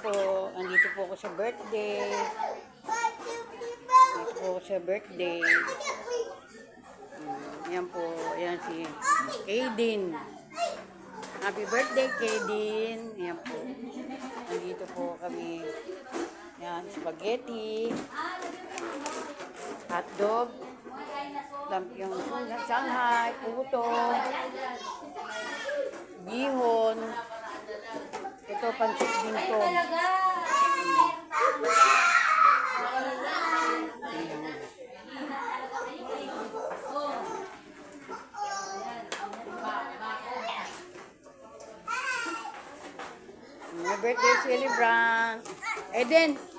po. Andito po ako sa birthday. Andito po ako sa birthday. Mm, Yan po. Yan si Kaydin. Happy birthday, Kaydin. Yan po. Andito po kami. Yan, spaghetti. Hotdog. Lampiong Shanghai. Puto. Bihon. Ito, pancit din to. My birthday celebrant. Eden.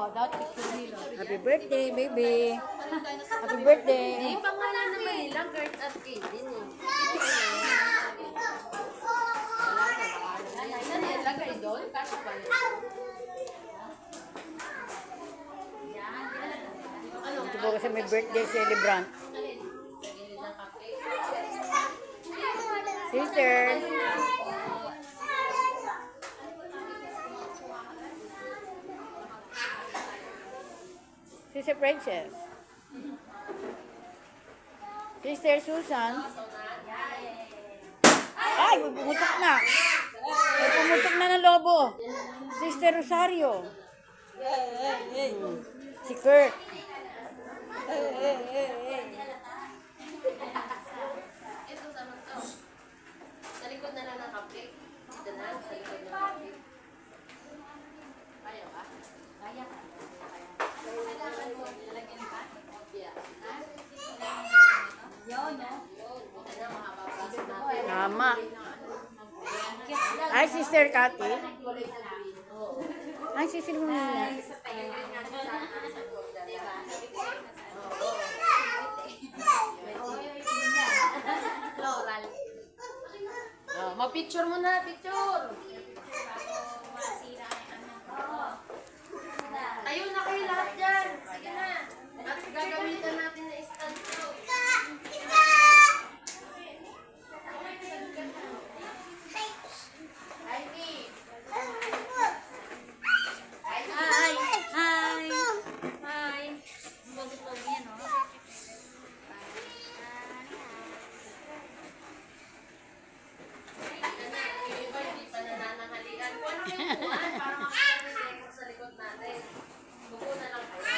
Happy birthday, baby. Happy birthday. Pangalan naman nila, Kurt at Kaden eh. Nilagay doon? Kasha ba yun? Ito po kasi may birthday celebrant. Sister. Sister Princess. Sister Susan. Ay, may pumutok na. May pumutok na ng lobo. Sister Rosario. Si Kurt. Ito sa mga to. Sa likod na lang ng cupcake. Dito na, sa likod ng cupcake. Kaya ba? Kaya ka. Kailangan mo, lalagyan pa? Yeah. Yun, no? Yun. Buti na, mahaba pa sa natin. Tama. Ay, Sister Cathy. Ay, Sister Munina. Floral. Oh, mag-picture mo na, picture. Ayun Kuha na kayong buwan para makakarinig sa likod natin. Buko na lang po.